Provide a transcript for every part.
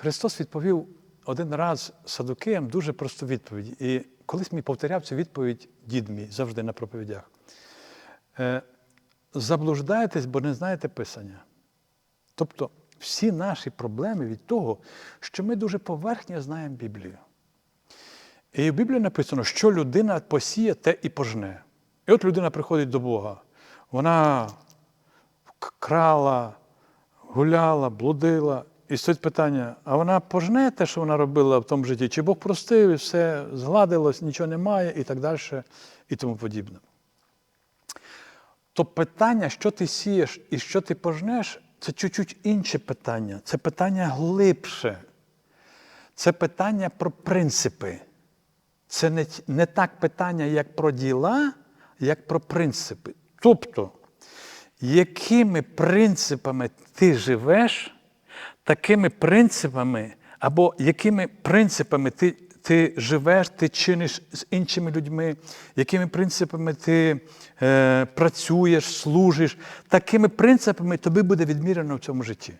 Христос відповів один раз садукеям дуже просту відповідь. І колись мені повторяв цю відповідь дід мій завжди на проповідях. Е, Заблуждаєтесь, бо не знаєте Писання. Тобто всі наші проблеми від того, що ми дуже поверхньо знаємо Біблію. І в Біблії написано, що людина посіє, те і пожне. І от людина приходить до Бога. Вона крала, гуляла, блудила. І стоїть питання: а вона пожне те, що вона робила в тому житті? Чи Бог простив і все згладилось, нічого немає, і так далі, і тому подібне. То питання, що ти сієш і що ти пожнеш, це чуть-чуть інше питання. Це питання глибше. Це питання про принципи. Це не, не так питання, як про діла, як про принципи. Тобто, якими принципами ти живеш, такими принципами, або якими принципами ти, ти живеш, ти чиниш з іншими людьми, якими принципами ти е, працюєш, служиш, такими принципами тобі буде відмірено в цьому житті.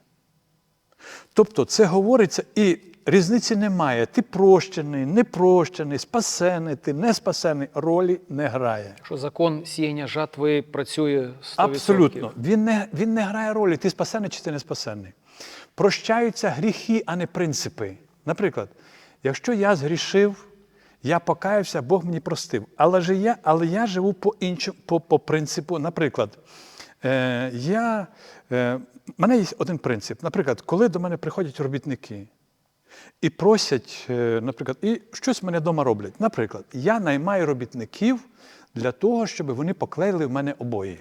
Тобто це говориться і різниці немає. Ти прощений, не прощений, спасений, ти не спасений, ролі не грає. Що закон сіяння жатви працює 100%. Абсолютно. Він не, він не грає ролі, ти спасений чи ти не спасений. Прощаються гріхи, а не принципи. Наприклад, якщо я згрішив, я покаявся, Бог мені простив. Але, ж я, але я живу по іншому, по, по принципу. Наприклад, е, я, е, в мене є один принцип. Наприклад, коли до мене приходять робітники і просять, е, наприклад, і щось мене вдома роблять. Наприклад, я наймаю робітників для того, щоб вони поклеїли в мене обої.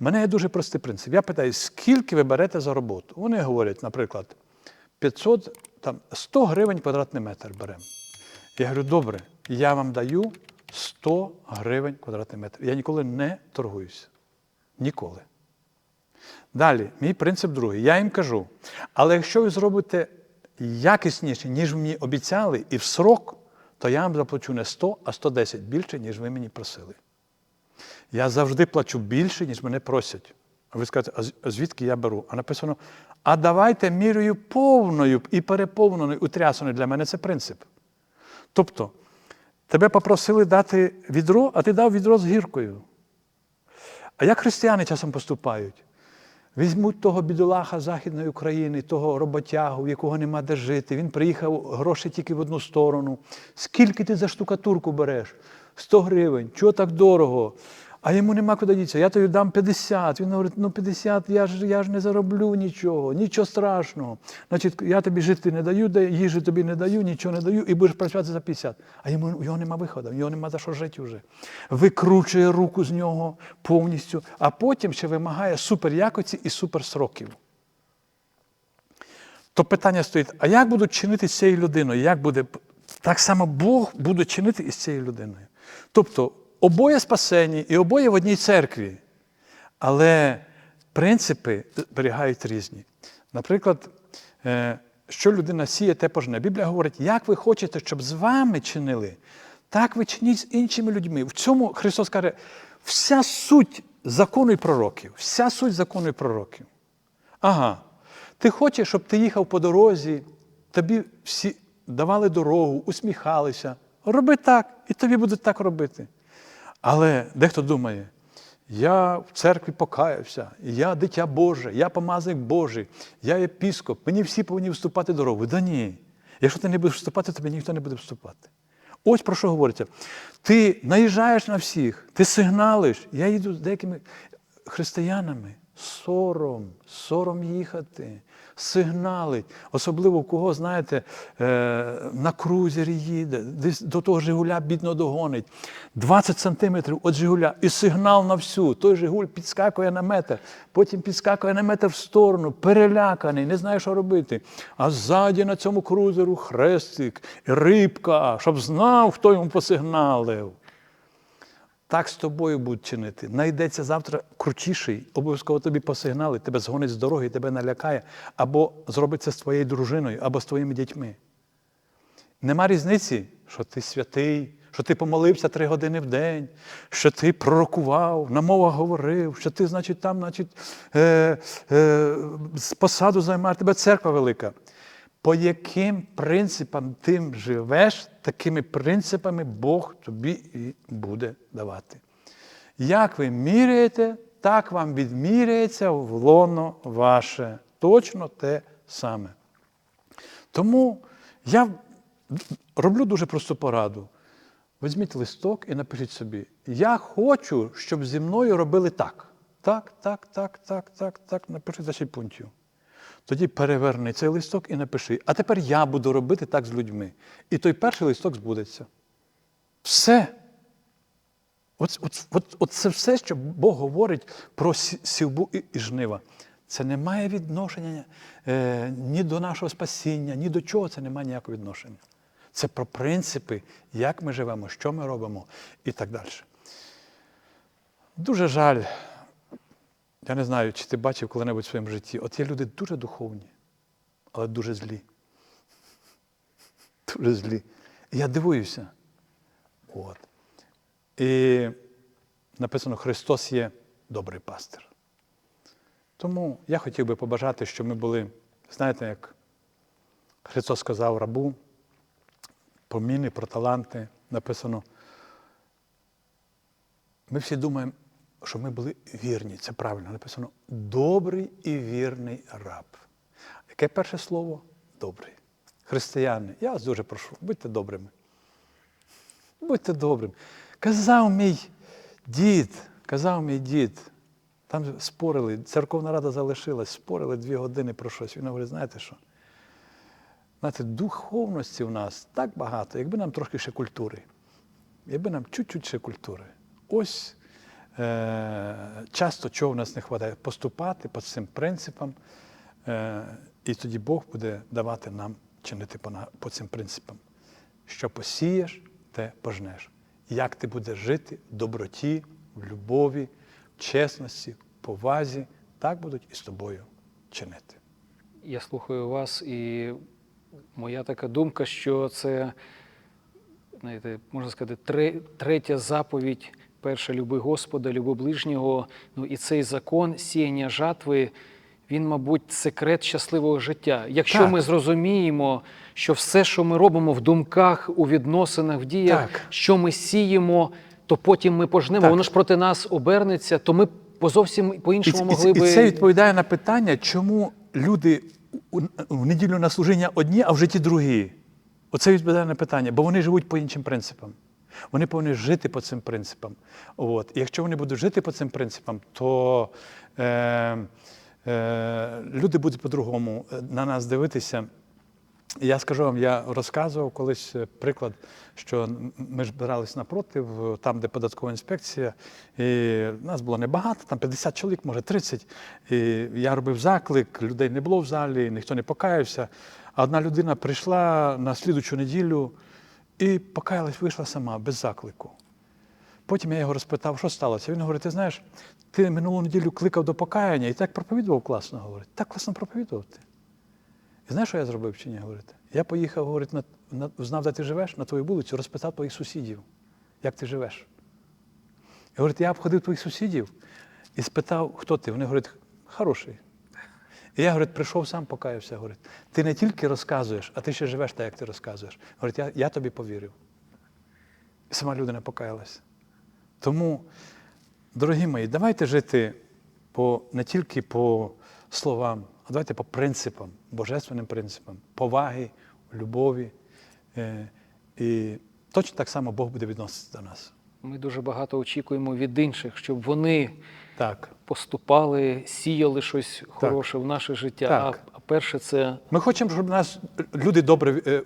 У мене є дуже простий принцип. Я питаю, скільки ви берете за роботу? Вони говорять, наприклад, 500, там, 100 гривень квадратний метр беремо. Я говорю, добре, я вам даю 100 гривень квадратний метр. Я ніколи не торгуюся. Ніколи. Далі, мій принцип другий. Я їм кажу, але якщо ви зробите якісніше, ніж мені обіцяли, і в срок, то я вам заплачу не 100, а 110 більше, ніж ви мені просили. Я завжди плачу більше, ніж мене просять. А ви скажете, а звідки я беру? А написано: а давайте мірою повною і переповненою, утрясаною. Для мене це принцип. Тобто, тебе попросили дати відро, а ти дав відро з гіркою. А як християни часом поступають? Візьмуть того бідолаха Західної України, того роботягу, в якого нема де жити. Він приїхав гроші тільки в одну сторону. Скільки ти за штукатурку береш? 100 гривень. Чого так дорого? А йому нема куди дітися. Я тобі дам 50. Він говорить, ну 50, я ж, я ж не зароблю нічого, нічого страшного. Значить, я тобі жити не даю, їжі тобі не даю, нічого не даю, і будеш працювати за 50. А йому його нема виходу, у нього нема за що жити вже. Викручує руку з нього повністю, а потім ще вимагає суперякості і суперсроків. То питання стоїть: а як будуть чинити з цією людиною? Як буде так само Бог буде чинити із цією людиною? Тобто обоє спасені і обоє в одній церкві, але принципи зберігають різні. Наприклад, е, що людина сіє, те пожне. Біблія говорить, як ви хочете, щоб з вами чинили, так ви чиніть з іншими людьми. В цьому Христос каже, вся суть закону і пророків, вся суть закону і пророків. Ага. Ти хочеш, щоб ти їхав по дорозі, тобі всі давали дорогу, усміхалися. Роби так, і тобі будуть так робити. Але дехто думає, я в церкві покаявся, я дитя Боже, я помазник Божий, я єпіскоп, мені всі повинні вступати дорогу. Да ні. Якщо ти не будеш вступати, тобі ніхто не буде вступати. Ось про що говориться. Ти наїжджаєш на всіх, ти сигналиш. Я їду з деякими християнами. Сором, сором їхати, сигналить. Особливо кого, знаєте, е, на крузері їде, десь до того Жигуля бідно догонить. 20 сантиметрів від Жигуля і сигнал на всю. Той Жигуль підскакує на метр, потім підскакує на метр в сторону, переляканий, не знає, що робити. А ззаді на цьому крузеру хрестик, рибка, щоб знав, хто йому посигналив. Так з тобою будуть чинити. Найдеться завтра крутіший, обов'язково тобі посигналить, тебе згонить з дороги, тебе налякає, або зробить це з твоєю дружиною, або з твоїми дітьми. Нема різниці, що ти святий, що ти помолився три години в день, що ти пророкував, на мовах говорив, що ти, значить, там, значить, е, е, посаду займаєш, тебе церква велика. По яким принципам ти живеш, такими принципами Бог тобі і буде давати. Як ви міряєте, так вам відміряється в лоно ваше. Точно те саме. Тому я роблю дуже просту пораду. Візьміть листок і напишіть собі: я хочу, щоб зі мною робили так. Так, так, так, так, так, так. Напиши 10 пунктів. Тоді переверни цей листок і напиши. А тепер я буду робити так з людьми. І той перший листок збудеться. Все. От, от, от, от це все, що Бог говорить про сі- сівбу і, і жнива. Це не має відношення е, ні до нашого спасіння, ні до чого це не має ніякого відношення. Це про принципи, як ми живемо, що ми робимо і так далі. Дуже жаль. Я не знаю, чи ти бачив коли-небудь в своєму житті. От є люди дуже духовні, але дуже злі. Дуже злі. І я дивуюся. От. І написано, Христос є добрий пастир. Тому я хотів би побажати, щоб ми були, знаєте, як Христос сказав рабу, про міни, про таланти написано. Ми всі думаємо, що ми були вірні. Це правильно написано. Добрий і вірний раб. Яке перше слово? Добрий. Християни, я вас дуже прошу, будьте добрими. Будьте добрим. Казав мій дід, казав мій дід, там спорили, церковна рада залишилась, спорили дві години про щось. Він говорить, знаєте що? Знаєте, духовності в нас так багато, якби нам трошки ще культури. Якби нам чуть-чуть ще культури. Ось часто чого в нас не вистачає поступати по цим принципам, е, і тоді Бог буде давати нам чинити по, цим принципам. Що посієш, те пожнеш. Як ти будеш жити в доброті, в любові, в чесності, в повазі, так будуть і з тобою чинити. Я слухаю вас, і моя така думка, що це, знаєте, можна сказати, третя заповідь. Перша люби Господа, люби ближнього. Ну і цей закон сіяння жатви, він, мабуть, секрет щасливого життя. Якщо Так. ми зрозуміємо, що все, що ми робимо в думках, у відносинах, в діях, Так. що ми сіємо, то потім ми пожнемо, Так. воно ж проти нас обернеться, то ми по зовсім по-іншому і, могли і би. це відповідає на питання, чому люди в неділю на служіння одні, а в житті другі. Оце відповідає на питання, бо вони живуть по іншим принципам. Вони повинні жити по цим принципам. От. І якщо вони будуть жити по цим принципам, то е, е, люди будуть по-другому е, на нас дивитися. Я скажу вам, я розказував колись е, приклад, що ми ж збирались напротив, там, де податкова інспекція, і нас було небагато, там 50 чоловік, може 30. І я робив заклик, людей не було в залі, ніхто не покаявся. А одна людина прийшла на слідучу неділю і покаялась, вийшла сама, без заклику. Потім я його розпитав, що сталося. Він говорить: ти знаєш, ти минулу неділю кликав до покаяння і так проповідував класно, говорить. Так класно проповідував ти. І знаєш, що я зробив чи ні? Говорить? Я поїхав, говорить, на, на, знав, де ти живеш, на твою вулицю, розпитав твоїх сусідів, як ти живеш. І говорить, я обходив твоїх сусідів і спитав, хто ти. Вони говорять, хороший. І я, говорить, прийшов сам, покаявся. Говорить, ти не тільки розказуєш, а ти ще живеш так, як ти розказуєш. Говорить, я, я тобі повірив. І сама людина покаялась. Тому, дорогі мої, давайте жити по, не тільки по словам, а давайте по принципам, божественним принципам, поваги, любові. Е, і точно так само Бог буде відноситися до нас. Ми дуже багато очікуємо від інших, щоб вони Так. поступали, сіяли щось хороше в наше життя. Так. А, перше це Ми хочемо, щоб нас люди добре е, е,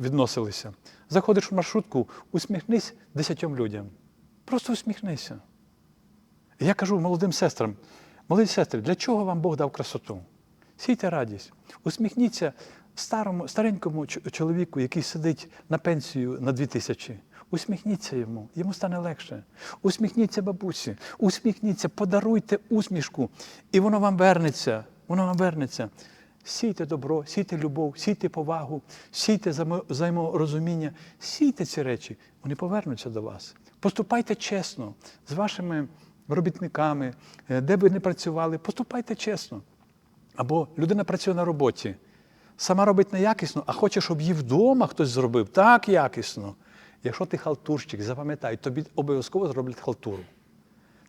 відносилися. Заходиш в маршрутку, усміхнись десятьом людям. Просто усміхнися. Я кажу молодим сестрам, молоді сестри, для чого вам Бог дав красоту? Сійте радість, усміхніться старому, старенькому чоловіку, який сидить на пенсію на дві тисячі. Усміхніться йому, йому стане легше. Усміхніться бабусі, усміхніться, подаруйте усмішку, і воно вам вернеться. Воно вам вернеться. Сійте добро, сійте любов, сійте повагу, сійте взаєморозуміння, сійте ці речі, вони повернуться до вас. Поступайте чесно з вашими робітниками, е, де би не працювали, поступайте чесно. Або людина працює на роботі. Сама робить неякісно, а хоче, щоб її вдома хтось зробив так якісно. Якщо ти халтурщик, запам'ятай, тобі обов'язково зроблять халтуру.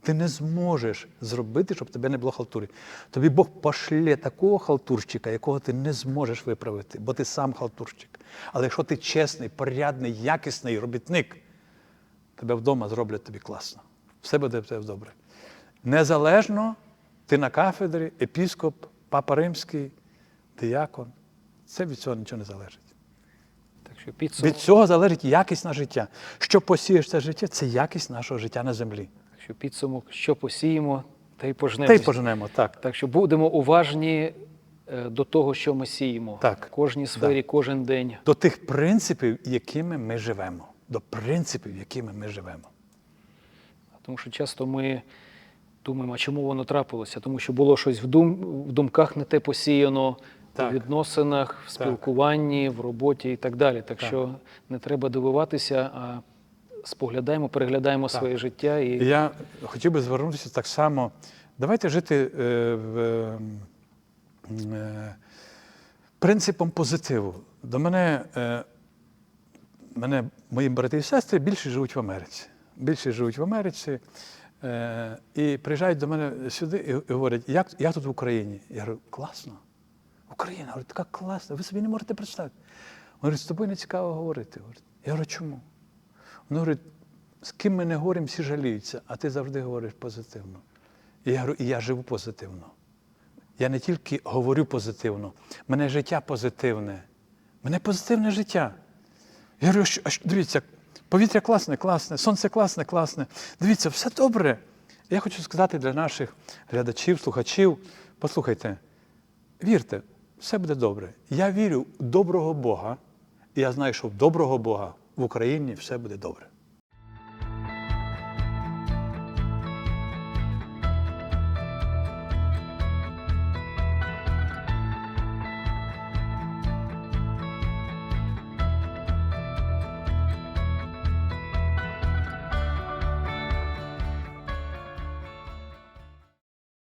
Ти не зможеш зробити, щоб тебе не було халтури. Тобі Бог пошлє такого халтурщика, якого ти не зможеш виправити, бо ти сам халтурщик. Але якщо ти чесний, порядний, якісний робітник, тебе вдома зроблять тобі класно. Все буде в тебе добре. Незалежно ти на кафедрі, епіскоп, папа римський, диякон. Це від цього нічого не залежить. Що підсумок, Від цього залежить якість на життя. Що посієш це життя, це якість нашого життя на землі. що підсумок, що посіємо, та й пожнемо. Та й поженемо, так. Так що будемо уважні е, до того, що ми сіємо Так. в кожній сфері, кожен день. До тих принципів, якими ми живемо. До принципів, якими ми живемо. Тому що часто ми думаємо, а чому воно трапилося? Тому що було щось в, дум, в думках не те посіяно, Так. в відносинах, в спілкуванні, в роботі і так далі. Так, Так. що не треба дивуватися, а споглядаємо, переглядаємо своє життя і я хотів би звернутися так само. Давайте жити е, в, е, принципом позитиву. До мене, е, мене мої брати і сестри більше живуть в Америці. Більше живуть в Америці. Е, і приїжджають до мене сюди і, і говорять, як, як тут в Україні? Я говорю, класно. Україна, говорю, така класна, ви собі не можете представити. Вони говорять, з тобою не цікаво говорити. Я говорю, чому? Вони говорять, з ким ми не говоримо, всі жаліються, а ти завжди говориш позитивно. І я говорю, і я живу позитивно. Я не тільки говорю позитивно, мене життя позитивне. Мене позитивне життя. Я говорю, що- дивіться, повітря класне, класне, сонце класне, класне. Дивіться, все добре. Я хочу сказати для наших глядачів, слухачів, послухайте, вірте, все буде добре. Я вірю в доброго Бога, і я знаю, що в доброго Бога в Україні все буде добре.